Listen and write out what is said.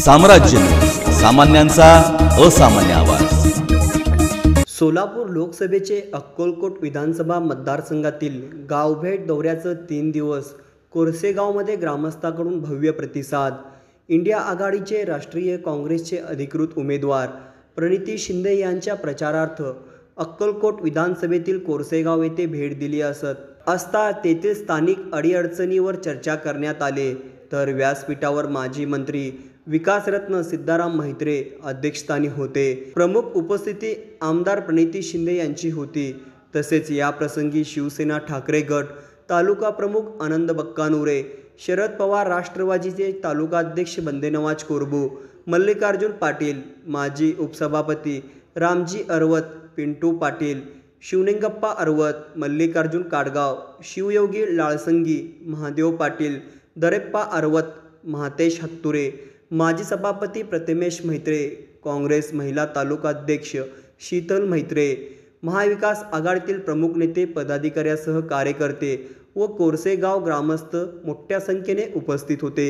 साम्राज्य सामान्यांचा असामान्य आवाज. सोलापूर लोकसभेचे अक्कलकोट विधानसभा मतदारसंघातील गावभेट दौऱ्याचं तीन दिवस कोरसेगावमध्ये ग्रामस्थाकडून भव्य प्रतिसाद. इंडिया आघाडीचे राष्ट्रीय काँग्रेसचे अधिकृत उमेदवार प्रणिती शिंदे यांच्या प्रचारार्थ अक्कलकोट विधानसभेतील कोरसेगाव येथे भेट दिली असत. असता तेथील स्थानिक अडीअडचणीवर चर्चा करण्यात आले तर व्यासपीठावर माजी मंत्री विकासरत्न सिद्धाराम म्हात्रे अध्यक्षस्थानी होते. प्रमुख उपस्थिती आमदार प्रणिती शिंदे यांची होती. तसेच या प्रसंगी शिवसेना ठाकरे गट तालुका प्रमुख आनंद बक्कानुरे शरद पवार राष्ट्रवादीचे तालुकाध्यक्ष बंदेनवाज कोरबू मल्लिकार्जुन पाटील माजी उपसभापती रामजी अर्वत पिंटू पाटील शिवलिंगप्पा अर्वत मल्लिकार्जुन काडगाव शिवयोगी लाळसंगी महादेव पाटील दरेप्पा अर्वत महातेश हत्तुरे माजी सभापती प्रतिमेश म्हात्रे काँग्रेस महिला तालुकाध्यक्ष शीतल म्हात्रे महाविकास आघाडीतील प्रमुख नेते पदाधिकाऱ्यासह कार्यकर्ते व कोरसेगाव ग्रामस्थ मोठ्या संख्येने उपस्थित होते.